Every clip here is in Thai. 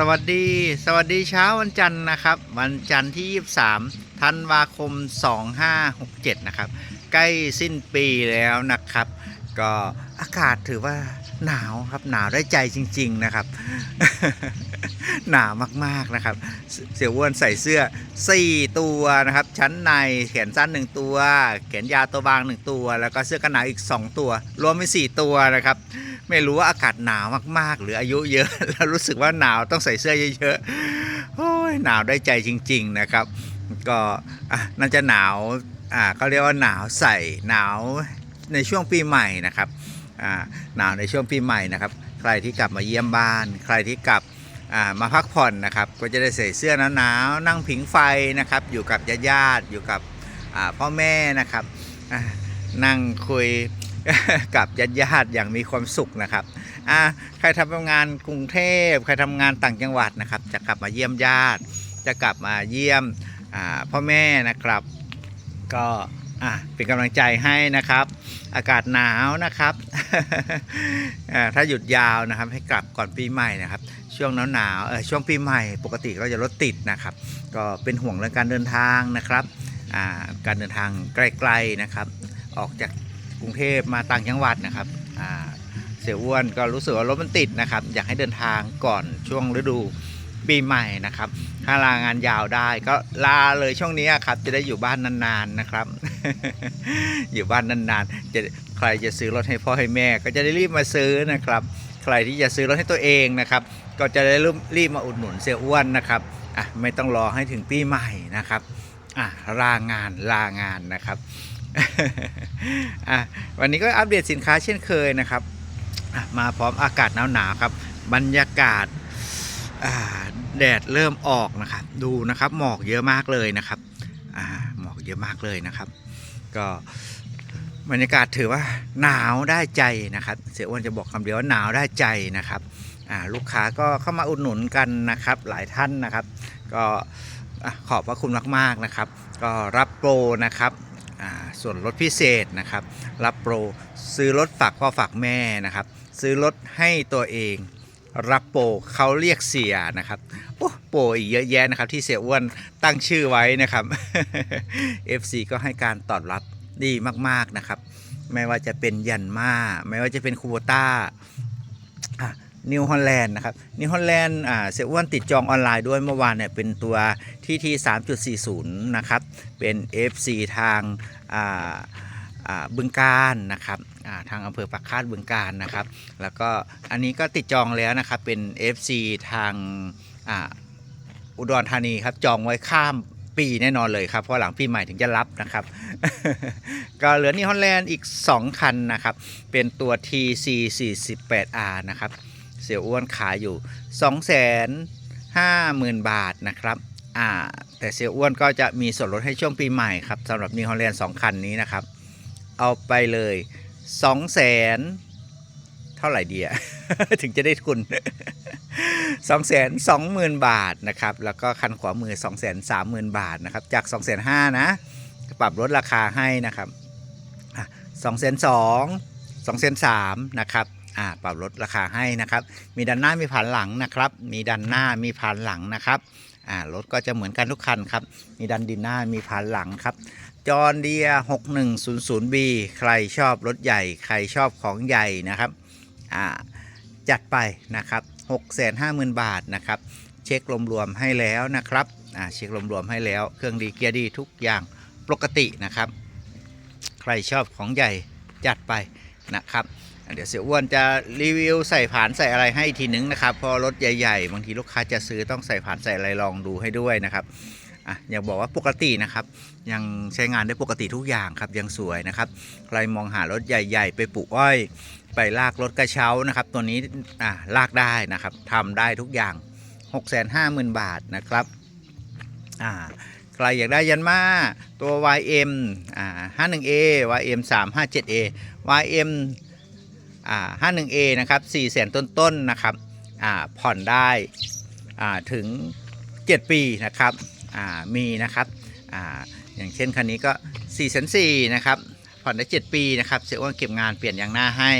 สวัสดีสวัสดีเช้าวันจันทร์นะครับ วันจันทร์ที่ 23ธันวาคม 2567 นะครับ ใกล้สิ้นปีแล้วนะครับ ก็อากาศถือว่า หนาวครับหนาวได้ใจจริง ๆนะครับ หนาวมากๆนะครับ เสี่ยวอ้วนใส่เสื้อ 4 ตัวนะครับ ชั้นในแขนสั้น 1 ตัว แขนยาวตัวบาง 1 ตัว แล้วก็เสื้อกันหนาวอีก 2 ตัว รวมเป็น4ตัวนะครับ ไม่รู้ว่าอากาศหนาวมากๆ หรืออายุเยอะแล้วรู้สึกว่าหนาวต้องใส่เสื้อเยอะๆโอ้ยหนาวได้ใจจริง ๆนะครับ ก็น่าจะหนาวอ่าเขาเรียกว่าหนาวใส่หนาวในช่วงปีใหม่นะครับ หนาวในช่วงปีใหม่นะครับ ใครที่กลับมาเยี่ยมบ้าน ใครที่กลับามาพักผ่อนนะครับ ก็จะได้ใส่เสื้อหนาวๆนั่งผิงไฟนะครับ อยู่กับญาติๆอยู่กับพ่อแม่นะครับนั่งคุยกับญาติญาติอย่างมีความสุขนะครับใครทำงานกรุงเทพใครทำงานต่างจังหวัดนะครับ จะกลับมาเยี่ยมญาติ จะกลับมาเยี่ยมพ่อแม่นะครับ ก็ อะเป็นกำลังใจให้นะครับ อากาศหนาวนะครับถ้าหยุดยาวนะครับ ให้กลับก่อนปีใหม่นะครับ ช่วงหนาวหนาวๆเออช่วงปีใหม่ ปกติก็จะรถติดนะครับ ก็เป็นห่วงเรื่องการเดินทางนะครับอ่าการเดินทางไกลๆนะครับ ออกจากกรุงเทพมาต่างจังหวัดนะครับอ่าเสียอ้วนก็รู้สึกว่ารถมันติดนะครับ อยากให้เดินทางก่อนช่วงฤดู ปีใหม่นะครับ ถ้าลางานยาวได้ก็ลาเลยช่วงนี้ครับ จะได้อยู่บ้านนานๆนะครับ อยู่บ้านนานๆจะใครจะซื้อรถให้พ่อให้แม่ ก็จะได้รีบมาซื้อนะครับ ใครที่จะซื้อรถให้ตัวเองนะครับ ก็จะได้รีบรีบมาอุดหนุนเสียอ้วนนะครับอะไม่ต้องรอให้ถึงปีใหม่นะครับอะลางานลางานนะครับอะวันนี้ก็อัปเดตสินค้าเช่นเคยนะครับอะมาพร้อมอากาศหนาวๆครับ บรรยากาศ แดดเริ่มออกนะครับ ดูนะครับหมอกเยอะมากเลยนะครับหมอกเยอะมากเลยนะครับ ก็บรรยากาศถือว่าหนาวได้ใจนะครับ เสียอ้วนจะบอกคำเดียวว่าหนาวได้ใจนะครับลูกค้าก็เข้ามาอุดหนุนกันนะครับ หลายท่านนะครับ ก็ขอบพระคุณมากๆนะครับ ก็รับโปรนะครับส่วนลดพิเศษนะครับ รับโปรซื้อรถฝากพ่อฝากแม่นะครับ ซื้อรถให้ตัวเอง รับโปเขาเรียกเสียนะครับโอ้โปอีกเยอะแยะนะครับที่เสียอ้วนตั้งชื่อไว้นะครับ FC ก็ให้การตอบรับดีมากๆนะครับ ไม่ว่าจะเป็นยันมาไม่ว่าจะเป็นคูโบต้านิวฮอลแลนด์นะครับนิวฮอลแลนด์เสียอ้วนติดจองออนไลน์ด้วยเมื่อวานเนี่ยเป็นตัวที่ที่3.40 นะครับ เป็น FC ทางอ่าอ่าบึงการนะครับ ทางอำเภอปักคาดบึงการนะครับ แล้วก็อันนี้ก็ติดจองแล้วนะครับ เป็น FC ทางออุดรธานีครับจองไว้ข้ามปีแน่นอนเลยครับ เพราะหลังปีใหม่ถึงจะรับนะครับ ก็เหลือนี่ฮอลแลนด์อีก 2 คันนะครับ เป็นตัว TC 48R นะครับ เสียอ้วนขายอยู่ 250,000 บาทนะครับ่าแต่เสียอ้วนก็จะมีส่วนลดให้ช่วงปีใหม่ครับสำหรับนิวฮอลแลนด์2คันนี้นะครับ เอาไปเลย 2 0 0 0 0 0เท่าไหร่ดีอะถึงจะได้ทุน2 2 0 0 0 0บาทนะครับ แล้วก็คันขวามือ2 3 0 0 0 0บาทนะครับ จาก2 5 0 0 0นห้านะปรับลดราคาให้นะครับ2 2 0 0 0 2 2 3 0 0นสามนะครับอ่าปรับลดราคาให้นะครับ มีด้านหน้ามีผ่านหลังนะครับ มีด้านหน้ามีผ่านหลังนะครับอ่ารถก็จะเหมือนกันทุกคันครับ มีด้านดินหน้ามีผ่านหลังครับ จอร์นเดีย 6100B ใครชอบรถใหญ่ ใครชอบของใหญ่นะครับจัดไปนะครับ 650,000 บาทนะครับ เช็ครวมๆให้แล้วนะครับเช็ครวมๆให้แล้ว เครื่องดีเกียร์ดีทุกอย่างปกตินะครับ ใครชอบของใหญ่จัดไปนะครับ เดี๋ยวเสียอ้วนจะรีวิวใส่ผ่านใส่อะไรให้อีกทีนึงนะครับ พอรถใหญ่ๆ บางทีลูกค้าจะซื้อต้องใส่ผ่านใส่อะไรลองดูให้ด้วยนะครับ อะอยากบอกว่าปกตินะครับ ยังใช้งานได้ปกติทุกอย่างครับยังสวยนะครับ ใครมองหารถใหญ่ ๆ ไปปลูกอ้อย ไปลากรถกระเช้านะครับ ตัวนี้อะลากได้นะครับทำได้ทุกอย่าง 650,000 บาทนะครับอ่าใครอยากได้ยันมาตัว YM อ่า 51A YM 357A YM อ่า 51A นะครับ4แสนต้นๆนนะครับอ่าผ่อนได้อ่าถึง 7 ปีนะครับ มีนะครับออย่างเช่นคันนี้ก็4แสน4นะครับผ่อนได้ 7 ปีนะครับเสียอ้วนเก็บงานเปลี่ยนยางหน้าให้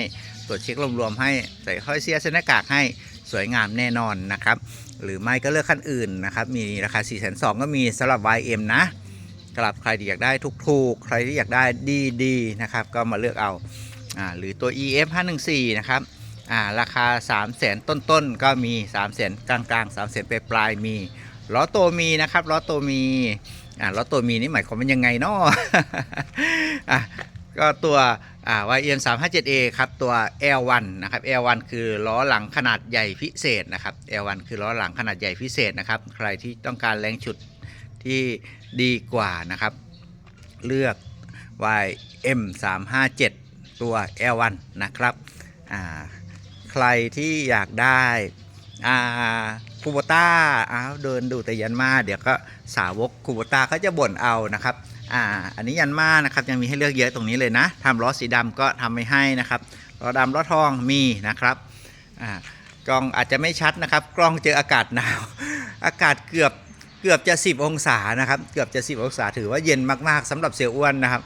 ตรวจเช็ครวมๆให้ใส่ห้อยเสียเส้นหน้ากากให้สวยงามแน่นอนนะครับ หรือไม่ก็เลือกคันอื่นนะครับ มีราคา4 2 0 0ก็มีสำหรับ YM นะสำหรับใครที่อยากได้ถูกๆ ใครที่อยากได้ดีๆนะครับก็มาเลือกเอาอหรือตัว EF 514นะครับราคา 3 0 0 0 0 0 ต้นๆ ก็มี 3 0 0 0 0 0กลางๆ 3 0 0 0 0 0ปลายๆมี ล้อโตมีนะครับล้อโตมีอ่าล้อโตมีนี่หมายความว่ายังไงเนาะอะก็ตัวอ่า YM 357A ครับ ตัว L1 นะครับ L1 คือล้อหลังขนาดใหญ่พิเศษนะครับ L1 คือล้อหลังขนาดใหญ่พิเศษนะครับ ใครที่ต้องการแรงฉุดที่ดีกว่านะครับ เลือก YM 357ตัว L1 นะครับอ่าใครที่อยากได้ อ่าคูโบต้าอ้าวเดินดูแต่ยันมาเดี๋ยวก็สาวกคูโบต้าเขาจะบ่นเอานะครับอ่าอันนี้ยันมานะครับยังมีให้เลือกเยอะตรงนี้เลยนะทำล้อสีดำก็ทำไม่ให้นะครับล้อดำล้อทองมีนะครับอ่ากล้องอาจจะไม่ชัดนะครับ กล้องเจออากาศหนาว อากาศเกือบเกือบจะ 10 องศานะครับ เกือบจะ 10 องศาถือว่าเย็นมากๆสำหรับเสียอ้วนนะครับ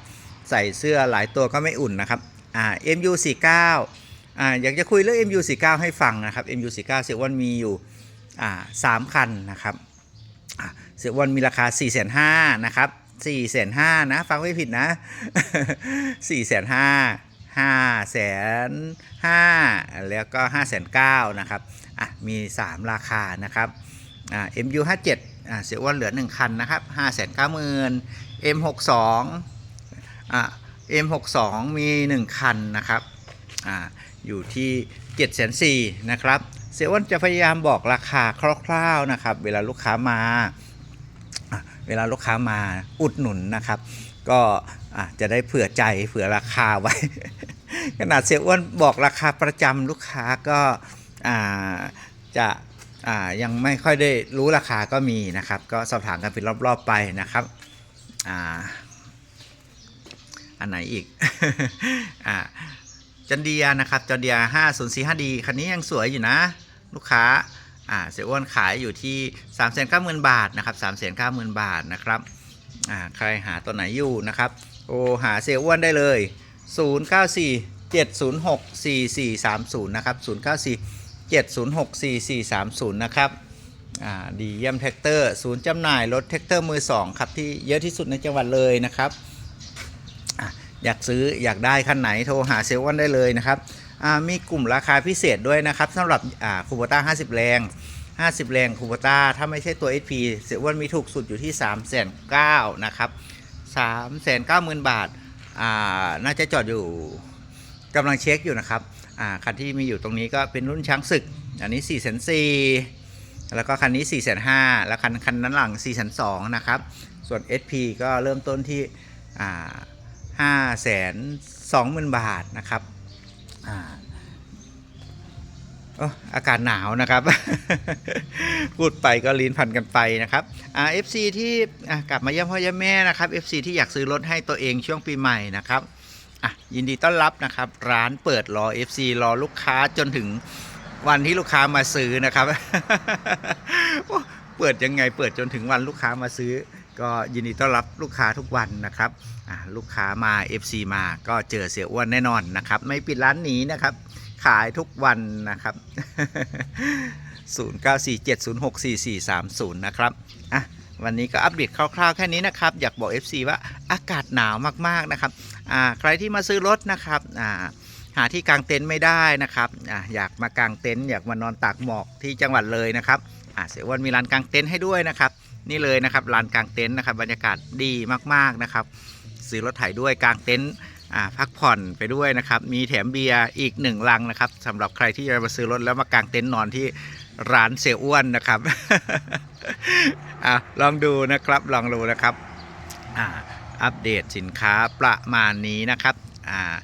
ใส่เสื้อหลายตัวก็ไม่อุ่นนะครับอ่า MU49 อ่าอยากจะคุยเรื่อง MU49 ให้ฟังนะครับ MU49 เสี่ยวอ้วนมีอยู่อ่าสามคันนะครับอะเสียวอ้วนมีราคา4 5 0 0 0นะครับ4 5 0 0 0นะ ฟังไม่ผิดนะ4 5 0 0 0 5 5 5แล้วก็5 9 0 0นะครับอะมี3ราคานะครับอ่า MU57 อ่าเสียอ้วนเหลือ1คันนะครับ5 9 0 0 0 0 M62 อ่า M62 มี1คันนะครับอ่า อยู่ที่7 4 0 0 0นะครับเสียอ้วนจะพยายามบอกราคาคร่าวๆนะครับ เวลาลูกค้ามา เวลาลูกค้ามาอุดหนุนนะครับ ก็จะได้เผื่อใจเผื่อราคาไว้ ขนาดเสียอ้วนบอกราคาประจำลูกค้าก็จะยังไม่ค่อยได้รู้ราคาก็มีนะครับ ก็สอบถามกันเป็นรอบๆไปนะครับอ,อันไหนอีก อ่า จันเดียนะครับจันเดีย5 0 4 5 d คันนี้ยังสวยอยู่นะ ลูกค้าอ่าเสียอ้วนขายอยู่ที่3 9 0 0 0 0บาทนะครับ3 9 0 0 0 0บาทนะครับอ่าใครหาตัวไหนอยู่นะครับโอหาเสียอ้วนได้เลย094 706 4430นะครับ094 706 4430นะครับอ่าดีเยี่ยมแท็กเตอร์ศูนย์จำหน่ายรถแท็กเตอร์มือ2ครับที่เยอะที่สุดในจังหวัดเลยนะครับ อยากซื้ออยากได้คันไหนโทรหาเซลล์วันได้เลยนะครับมีกลุ่มราคาพิเศษด้วยนะครับสำหรับอ่าคูโบต้า50 แรง 50 แรงคูโบต้าถ้าไม่ใช่ตัว SP เซลล์วันมีถูกสุดอยู่ที่ 3 9 0 0 0นะครับ3 9 0 0 0 บาทอ่าน่าจะจอดอยู่กำลังเช็คอยู่นะครับคันที่มีอยู่ตรงนี้ก็เป็นรุ่นช้างศึก อันนี้4 4 0 0แล้วก็คันนี้ 4 5 0 0 0แล้วคันคันนั้นหลัง 4 2 0 0นะครับ ส่วน SP ก็เริ่มต้นที่ ห้าแสนสองหมื่นบาทนะครับอ่าอากาศหนาวนะครับ พูดไปก็ลิ้นพันกันไปนะครับอ่า FC ที่กลับมาเยี่ยมพ่อเยี่ยมแม่นะครับ FC ที่อยากซื้อรถให้ตัวเองช่วงปีใหม่นะครับอะยินดีต้อนรับนะครับ ร้านเปิดรอ FC รอลูกค้าจนถึงวันที่ลูกค้ามาซื้อนะครับ เปิดยังไงเปิดจนถึงวันลูกค้ามาซื้อ ก็ยินดีต้อนรับลูกค้าทุกวันนะครับลูกค้ามา FC มาก็เจอเสียอ้วนแน่นอนนะครับ ไม่ปิดร้านหนีนะครับ ขายทุกวันนะครับ 0947064430 นะครับอะวันนี้ก็อัปเดตคร่าวๆแค่นี้นะครับ อยากบอก FC ว่าอากาศหนาวมากๆนะครับอ่าใครที่มาซื้อรถนะครับอ่าหาที่กางเต็นท์ไม่ได้นะครับอ่าอยากมากางเต็นท์อยากมานอนตากหมอกที่จังหวัดเลยนะครับอ่าเสียอ้วนมีร้านกางเต็นท์ให้ด้วยนะครับ นี่เลยนะครับลานกลางเต็นท์นะครับบรรยากาศดีมากๆนะครับ ซื้อรถไถด้วยกลางเต็นท์พักผ่อนไปด้วยนะครับ มีแถมเบียร์อีกหนึ่งลังนะครับสำหรับใครที่จะมาซื้อรถแล้วมากางเต็นท์นอนที่ร้านเสียอ้วนนะครับอะลองดูนะครับลองดูนะครับอ่าอัปเดตสินค้าประมาณนี้นะครับอ่า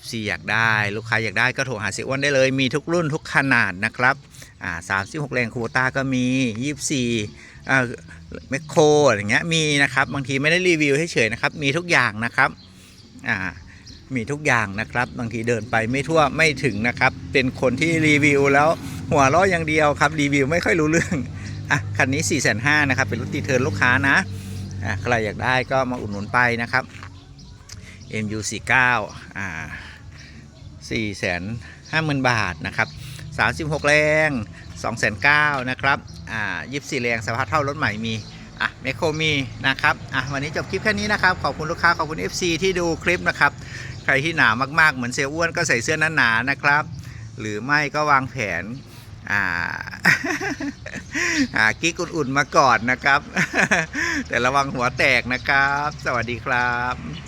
FC อยากได้ลูกค้าอยากได้ก็โทรหาเสียอ้วนได้เลยมีทุกรุ่นทุกขนาดนะครับ อ่า36แรงคูโบต้าก็มี24อ่าแมคโครอย่างเงี้ยมีนะครับบางทีไม่ได้รีวิวให้เฉยนะครับ มีทุกอย่างนะครับอ่ามีทุกอย่างนะครับ บางทีเดินไปไม่ทั่วไม่ถึงนะครับ เป็นคนที่รีวิวแล้วหัวเราะอย่างเดียวครับรีวิวไม่ค่อยรู้เรื่องอะคันนี้4 5 0 0 0นะครับเป็นรถตีเทิร์นลูกค้านะอะใครอยากได้ก็มาอุดหนุนไปนะครับ MU49 อ่า4 5 0 0 0 0 บาทนะครับ 36 แรง2 9 0 0นะครับอ่า24 แรงสภาพเท่ารถใหม่มีอะเมโครมีนะครับอะวันนี้จบคลิปแค่นี้นะครับ ขอบคุณลูกค้า ขอบคุณ FC ที่ดูคลิปนะครับ ใครที่หนามากๆ เหมือนเซลอ้วนก็ใส่เสื้อหนาๆนะครับ หรือไม่ก็วางแผนอ่าหากิ๊กอุ่นๆมาก่อนนะครับ แต่ระวังหัวแตกนะครับ สวัสดีครับ